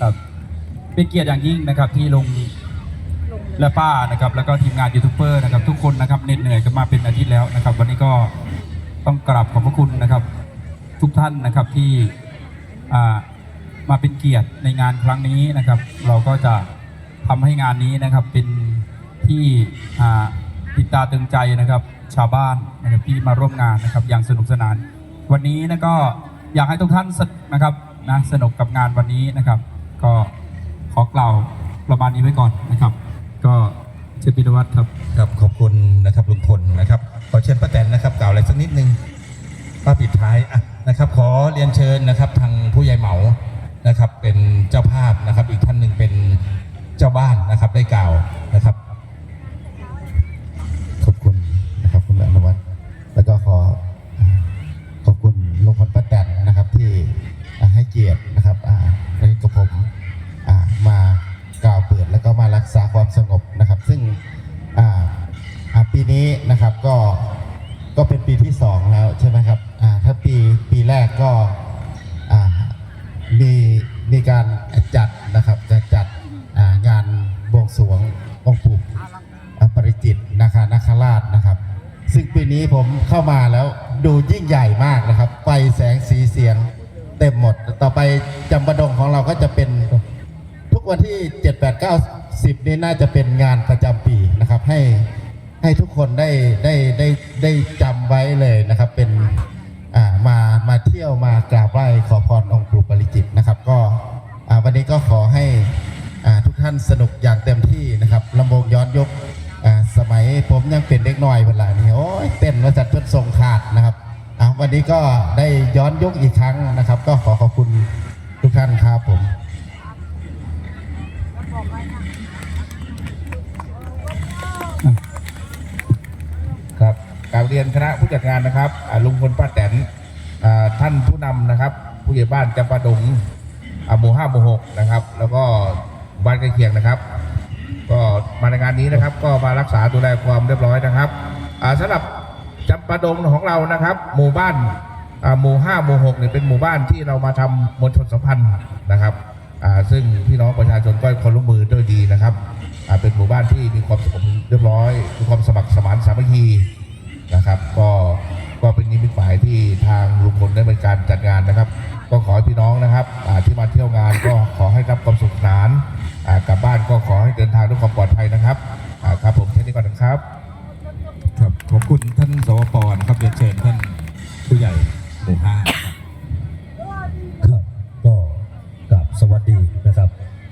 ครับเป็นเกียรติอย่างยิ่งนะครับที่ลงและป้านะครับแล้วก็ทีมงานยูทูบเบอร์นะครับทุกคนนะครับเหน็ดเหนื่อยกันมาเป็นอาทิตย์แล้วนะครับ วันนี้ก็ต้องกราบขอบพระคุณนะครับ ทุกท่านนะครับที่มาเป็นเกียรติในงานครั้งนี้นะครับ เราก็จะทำให้งานนี้นะครับเป็นที่อ่าติดตาตึงใจนะครับ ชาวบ้านนะครับที่มาร่วมงานนะครับ อย่างสนุกสนาน วันนี้นะก็อยากให้ทุกท่านสนนะครับนะสนุกกับงานวันนี้นะครับ ก็ขอกล่าวประมาณนี้ไว้ก่อนนะครับ ก็เชฟปินวัตรครับครับขอบคุณนะครับลุงพลนะครับ ขอเชิญป้าแตนนะครับกล่าวอะไรสักนิดนึงป้าปิดท้ายอะนะครับ ขอเรียนเชิญนะครับทางผู้ใหญ่เหมานะครับ เป็นเจ้าภาพนะครับ อีกท่านหนึ่งเป็นเจ้าบ้านนะครับได้กล่าวนะครับ ขอบคุณนะครับคุณอนุวัฒน์แล้วก็ขอขอบคุณลุงพลป้าแตนนะครับที่อ่าให้เกียรติ รักษาความสงบนะครับ ซึ่งปีนี้นะครับก็ก็เป็นปีที่สองแล้วใช่ไหมครับถ้าปีปีแรกก็มีมีการจัดนะครับจะจัดงานบวงสรวงองค์ปู่ปริจิตนาคานาคราชนะครับ ซึ่งปีนี้ผมเข้ามาแล้วดูยิ่งใหญ่มากนะครับไฟแสงสีเสียงเต็มหมด ต่อไปจำปาดงของเราก็จะเป็นทุกวันที่ 7 8 9 10นี้น่าจะเป็นงานประจำปีนะครับให้ให้ทุกคนได้ได้ได้ได้จำไว้เลยนะครับเป็นอ่ามามาเที่ยวมากราบไหว้ขอพรองค์ปู่ปริจิตนะครับ ก็อ่าวันนี้ก็ขอให้อ่าทุกท่านสนุกอย่างเต็มที่นะครับลำวงย้อนยกอ่าสมัยผมยังเป็นเด็กน้อยเวลานี้โอ้ยเต้นมาจัดเพื่อนทรงขาดนะครับอ่าวันนี้ก็ได้ย้อนยกอีกครั้งนะครับ ก็ขอขอบคุณ ครับกราบเรียนคณะผู้จัดงานนะครับลุงพลป้าแตนท่านผู้นำนะครับ ผู้ใหญ่บ้านจำปาดงอหมู่ห้าหมู่หกนะครับ แล้วก็บ้านใกล้เคียงนะครับ ก็มาในงานนี้นะครับ ก็มารักษาดูแลความเรียบร้อยนะครับอ่าสำหรับจำปาดงของเรานะครับ หมู่บ้านหมู่ห้าหมู่หกเนี่ยเป็นหมู่บ้านที่เรามาทำมวลชนสัมพันธ์นะครับ ซึ่งพี่น้องประชาชนก็ความร่วมมือด้วยดีนะครับอ่าเป็นหมู่บ้านที่มีความสงบเรียบร้อยมีความสมัครสมานสามัคคีนะครับ ก็ก็เป็นนิมิตหมายที่ทางลุงพลได้เป็นการจัดงานนะครับ ก็ขอให้พี่น้องนะครับอ่าที่มาเที่ยวงานก็ขอให้รับความสุขสนานอ่ากลับบ้านก็ขอให้เดินทางด้วยความปลอดภัยนะครับอ่าครับผมแค่นี้ก่อนนะครับครับขอบคุณท่านสวปนะครับเรียนเชิญท่านผู้ใหญ่หมู่ห้า วัสดีนะครับ